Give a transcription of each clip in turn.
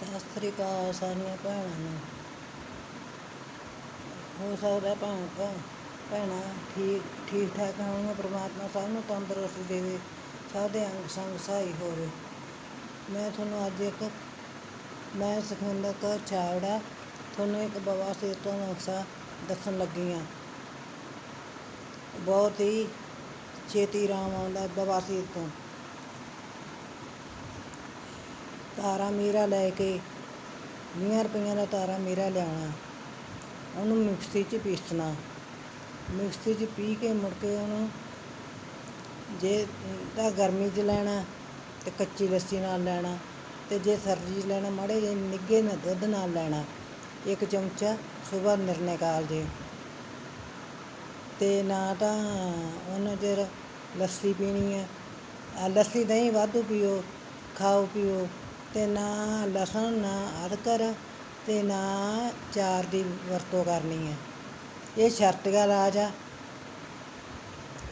ਸਤਿ ਸ੍ਰੀ ਅਕਾਲ ਸਾਰੀਆਂ ਭੈਣਾਂ ਨੂੰ। ਹੋ ਸਕਦਾ ਭੈਣ ਭੈ- ਭੈਣਾਂ ਠੀਕ ਠੀਕ ਠਾਕ ਹੋਣ, ਪ੍ਰਮਾਤਮਾ ਸਭ ਨੂੰ ਤੰਦਰੁਸਤੀ ਦੇਵੇ, ਸਭ ਦੇ ਅੰਗ ਸੰਗ ਸਹਾਈ ਹੋਵੇ। ਮੈਂ ਤੁਹਾਨੂੰ ਅੱਜ ਇੱਕ, ਮੈਂ ਸੁਖਿੰਦਰ ਕੌਰ ਛਾਵੜਾ, ਤੁਹਾਨੂੰ ਇੱਕ ਬਵਾਸੀਰ ਤੋਂ ਨਕਸਾ ਦੱਸਣ ਲੱਗੀ ਹਾਂ। ਬਹੁਤ ਹੀ ਛੇਤੀ ਆਰਾਮ ਆਉਂਦਾ ਬਵਾਸੀਰ ਤੋਂ। ਤਾਰਾ ਮੀਰਾ ਲੈ ਕੇ, ਵੀਹਾਂ ਰੁਪਈਆਂ ਦਾ ਤਾਰਾ ਮੀਰਾ ਲਿਆਉਣਾ, ਉਹਨੂੰ ਮਿਕਸੀ 'ਚ ਪੀਸਣਾ। ਮਿਕਸੀ 'ਚ ਪੀ ਕੇ ਮੁੜ ਕੇ ਉਹਨੂੰ ਜੇ ਤਾਂ ਗਰਮੀ 'ਚ ਲੈਣਾ ਤੇ ਕੱਚੀ ਲੱਸੀ ਨਾਲ ਲੈਣਾ ਤੇ ਜੇ ਸਰਦੀ 'ਚ ਲੈਣਾ, ਮਾੜੇ ਜਿਹੇ ਨਿੱਘੇ ਨਾਲ ਦੁੱਧ ਨਾਲ ਲੈਣਾ, ਇੱਕ ਚਮਚਾ ਸਵੇਰ ਨਿਰਣੇ ਕਾਲਜੇ ਤੇ ਨਾ ਤਾਂ ਉਹਨਾਂ ਚਿਰ ਲੱਸੀ ਪੀਣੀ ਹੈ ਲੱਸੀ ਦਹੀਂ ਵਾਧੂ ਪੀਓ, ਖਾਓ ਪੀਓ ਤੇ ਨਾ ਲਸਣ, ਨਾ ਅਦਰਕ ਅਤੇ ਨਾ ਚਾਰ ਦੀ ਵਰਤੋਂ ਕਰਨੀ ਹੈ। ਇਹ ਸ਼ਰਤੀਆ ਇਲਾਜ ਆ।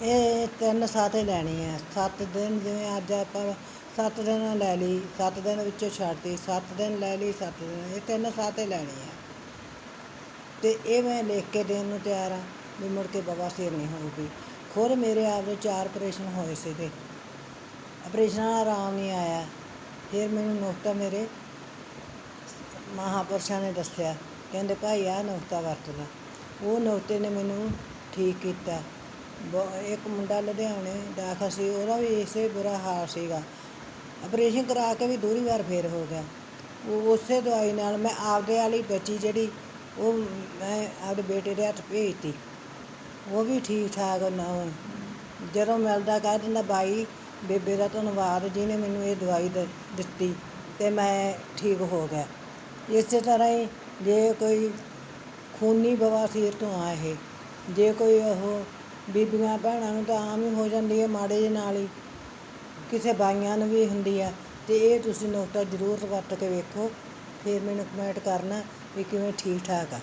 ਇਹ ਤਿੰਨ ਸਾਥੇ ਲੈਣੀ ਹੈ। ਸੱਤ ਦਿਨ ਜਿਵੇਂ ਅੱਜ ਆਪਾਂ ਸੱਤ ਦਿਨ ਲੈ ਲਈ, ਸੱਤ ਦਿਨ ਵਿੱਚੋਂ ਛੱਡਤੀ ਸੱਤ ਦਿਨ ਲੈ ਲਈ, ਸੱਤ ਦਿਨ, ਇਹ ਤਿੰਨ ਸਾਥੇ ਲੈਣੀ ਹੈ ਤੇ ਇਹ ਮੈਂ ਲਿਖ ਕੇ ਦੇਣ ਨੂੰ ਤਿਆਰ ਆ ਵੀ ਮੁੜ ਕੇ ਬਵਾਸੀਰ ਨਹੀਂ ਹੋਊਗੀ। ਖੁਦ ਮੇਰੇ ਆਪ ਦੇ ਚਾਰ ਆਪਰੇਸ਼ਨ ਹੋਏ ਸੀਗੇ। ਆਪਰੇਸ਼ਨਾਂ ਨਾਲ ਆਰਾਮ ਨਹੀਂ ਆਇਆ। ਫਿਰ ਮੈਨੂੰ ਨੁਕਤਾ ਮੇਰੇ ਮਹਾਪੁਰਸ਼ਾਂ ਨੇ ਦੱਸਿਆ। ਕਹਿੰਦੇ, ਭਾਈ, ਆਹ ਨੁਕਤਾ ਵਰਤਦਾ। ਉਹ ਨੁਕਤੇ ਨੇ ਮੈਨੂੰ ਠੀਕ ਕੀਤਾ। ਬਹੁ- ਇੱਕ ਮੁੰਡਾ ਲੁਧਿਆਣੇ ਦਾਖਲ ਸੀ, ਉਹਦਾ ਵੀ ਇਸੇ ਬੁਰਾ ਹਾਲ ਸੀਗਾ। ਆਪਰੇਸ਼ਨ ਕਰਾ ਕੇ ਵੀ ਦੂਰੀ ਵਾਰ ਫੇਰ ਹੋ ਗਿਆ। ਉਹ ਉਸੇ ਦਵਾਈ ਨਾਲ ਮੈਂ ਆਪਦੇ ਵਾਲੀ ਬਚੀ ਜਿਹੜੀ ਉਹ ਮੈਂ ਆਪਦੇ ਬੇਟੇ ਦੇ ਹੱਥ ਭੇਜਤੀ। ਉਹ ਵੀ ਠੀਕ ਠਾਕ ਨਾ ਜਦੋਂ ਮਿਲਦਾ ਕਹਿ ਦਿੰਦਾ ਬਾਈ ਬੇਬੇ ਦਾ ਧੰਨਵਾਦ ਜਿਹਨੇ ਮੈਨੂੰ ਇਹ ਦਵਾਈ ਦ- ਦਿੱਤੀ ਅਤੇ ਮੈਂ ਠੀਕ ਹੋ ਗਿਆ। ਇਸੇ ਤਰ੍ਹਾਂ ਹੀ ਜੇ ਕੋਈ ਖੂਨੀ ਬਵਾਸੀਰ ਤੋਂ ਆ ਇਹ ਜੇ ਕੋਈ ਉਹ ਬੀਬੀਆਂ ਭੈਣਾਂ ਨੂੰ ਤਾਂ ਆਮ ਹੀ ਹੋ ਜਾਂਦੀ ਹੈ ਮਾੜੇ ਜਿਹੇ ਨਾਲ ਹੀ। ਕਿਸੇ ਬਾਈਆਂ ਨੂੰ ਵੀ ਹੁੰਦੀ ਆ ਅਤੇ ਇਹ ਤੁਸੀਂ ਨੁਕਤਾ ਜ਼ਰੂਰ ਵਰਤ ਕੇ ਵੇਖੋ, ਫਿਰ ਮੈਨੂੰ ਕਮੈਂਟ ਕਰਨਾ ਵੀ ਕਿਵੇਂ ਠੀਕ ਠਾਕ ਆ।